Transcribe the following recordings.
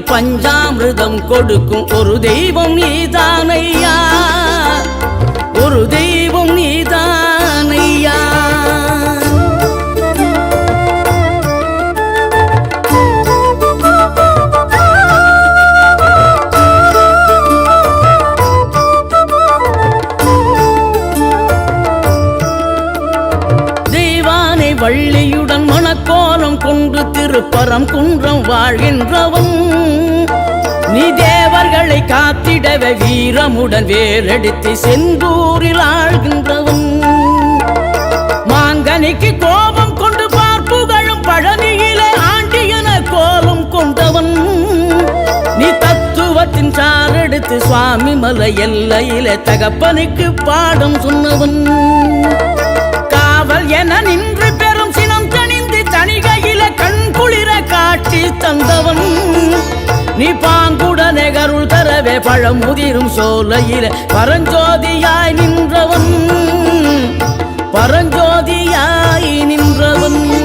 பஞ்சாமிரதம் கொடுக்கும் ஒரு தெய்வம் நீதானையா? ஒரு தெய்வம் காத்திடவே வீரமுடன் செந்தூரில் ஆழ்கின்றவன். மாங்கனிக்கு கோபம் கொண்டு பார்ப்புகழும் பழனியிலே ஆண்டியன கோலம் கொண்டவன். நீ தத்துவத்தின் சாரெடுத்து சுவாமி மலை எல்லையிலே தகப்பனுக்கு பாடம் சொன்னவன். காவல் என நின்று பெரும் சினம் தணிந்து தணிகையில கண் குளிர காட்சி தந்தவன். நீ பாங்கு பழமுதிரும் பழம் சோலையில. பரஞ்சோதியாய் நின்றவன் பரஞ்சோதியாய் நின்றவன்.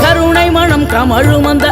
கருணை மனம் கமழும் அந்த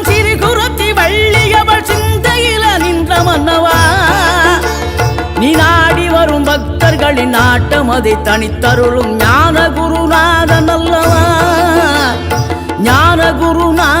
நின்ற மன்னவா? நீ நாடி வரும் பக்தர்களின் நாட்டம் அதை தனித்தருளும் ஞான குருநாதன் அல்லவா? ஞான குருநாதன்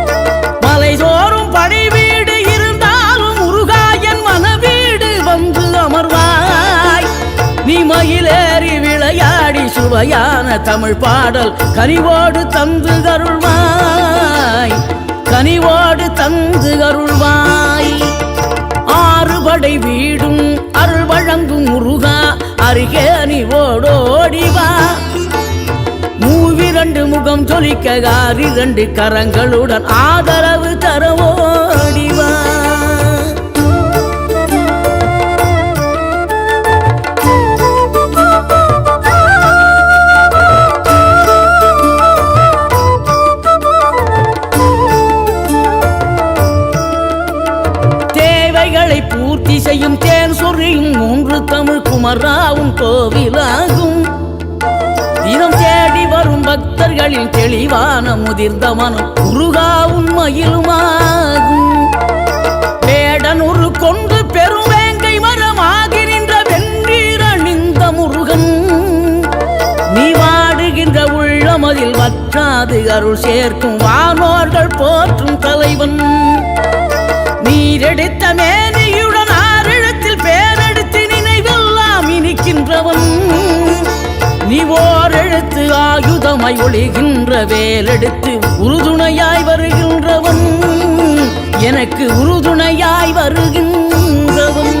விளையாடி சுவையான தமிழ் பாடல் கனிவோடு தந்து அருள்வாய். கனிவோடு தந்து அருள்வாய். ஆறுபடை வீடும் அருள் வழங்கும் முருகா அருகே நீ ஓடோடி மூவிரண்டு முகம் ஜொலிக்க ஆறிரண்டு கரங்களுடன் ஆதரவு தரவோடிவா முதிர்ந்த மனம் முருகா உண்மையிலுமாகும். வேடனுரு கொண்டு பெருவேங்கை மரமாகி நின்ற வென்றீர் அணிந்த முருகன். நீ வாடுகின்ற உள்ளமதில் வற்றாது அருள் சேர்க்கும் வானோர்கள் போற்றும் தலைவன். நீரெடுத்த மேனே நீ ஓர் எழுத்து ஆயுதமாய் ஒளிகின்ற வேலெடுத்து உறுதுணையாய் வருகின்றவன். எனக்கு உறுதுணையாய் வருகின்றவன்.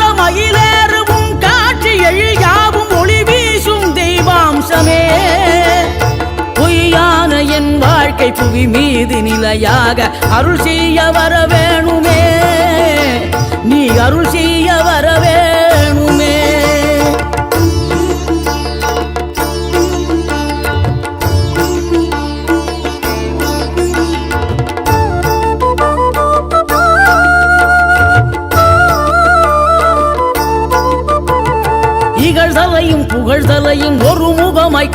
மயிலேறும் காட்சி எழியாவும் ஒளி வீசும் தெய்வாம்சமே. பொய்யான என் வாழ்க்கை புவி மீது நிலையாக அருள் செய்ய வர வேணுமே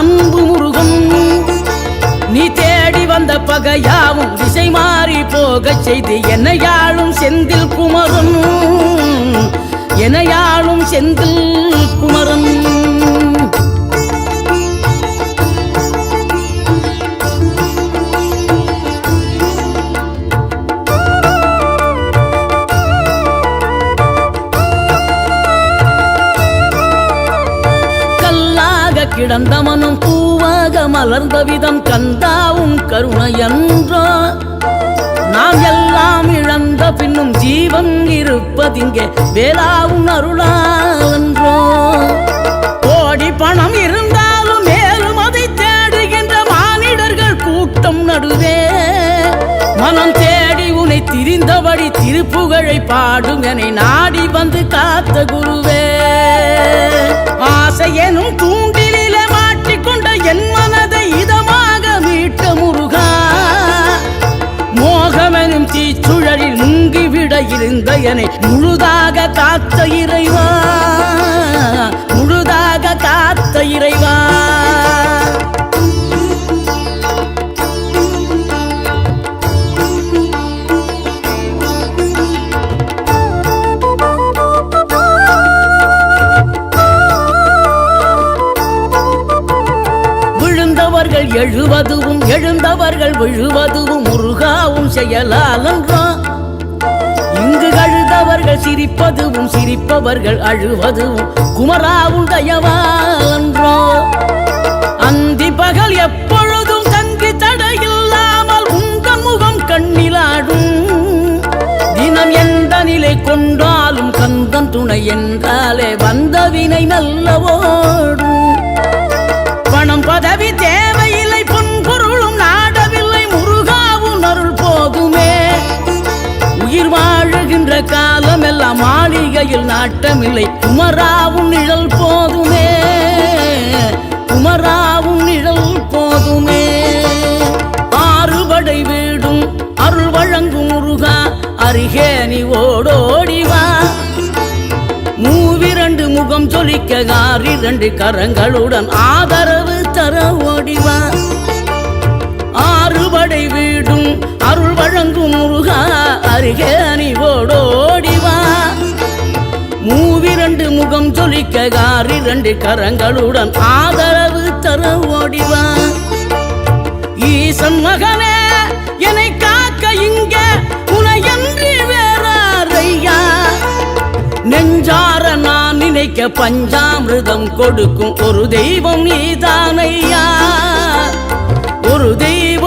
அன்பு முருகன். நீ தேடி வந்த பகையாவும் திசை மாறி போகச் செய்து என்னையாளும் செந்தில் குமரன். என்னையாளும் செந்தில் குமரன். கல்லாக கிடந்த மனம் பூவாக மலர்ந்த விதம் கந்தாவும் கருணையன்றோ. நாம் எல்லாம் இழந்த பின்னும் ஜீவன் இருப்பதிங்கே வேளாவும் அருளாவன்றோ கோடி பணம் இருந்தாலும் மேலும் அதை தேடுகின்ற மானிடர்கள் கூட்டம் நடுவே. மனம் தே உனை திரிந்தபடி திருப்புகழை பாடும் என நாடி வந்து காத்த குருவே. ஆசை எனும் தூண்டிலே மாட்டிக்கொண்ட என் மனதை இதமாக மீட்ட முருகா. மோகமெனும் தீச்சுழலில் முங்கிவிட இருந்த என்னை முழுதாக காத்த இறைவா. முழுதாக காத்த இறைவா. எழுவதுவும் விழுவதும் முருகாவும் முருகாவும் என்றான் இங்கு கழுதவர்கள் சிரிப்பதுவும் சிரிப்பவர்கள் அழுவதும் குமராவும் தயவான்றோ அந்தி பகல் எப்பொழுதும் தங்கி தடையில்லாமல் உங்கள் முகம் கண்ணிலாடும். தினம் எந்த நிலை கொண்டாலும் கந்தன் துணை என்றாலே வந்த வினை நல்லவோடும் நாட்டமில்லை. குமராவும் நிழல் போதுமே. குமராவும் நிழல் போதுமே. ஆறுபடை வீடும் அருள் வழங்கும் முருகா அருகே நீ ஓடோடிவா மூவிரண்டு முகம் ஜொலிக்க ஆறிரண்டு கரங்களுடன் ஆதரவு தர ஓடிவா ஆறுபடை வீடும் அருள் வழங்கும் முருகா அருகே நீ ஓடோடி முகம் ஜொலிக்க கார் இரண்டு கரங்களுடன் ஆதரவு தர ஓடிவா. ஈசன் மகனே என்னை காக்க இங்க உனையன்றி வேறாரையா? நெஞ்சார நான் நினைக்க பஞ்சாமிருதம் கொடுக்கும் ஒரு தெய்வம் நீதானையா? ஒரு தெய்வம்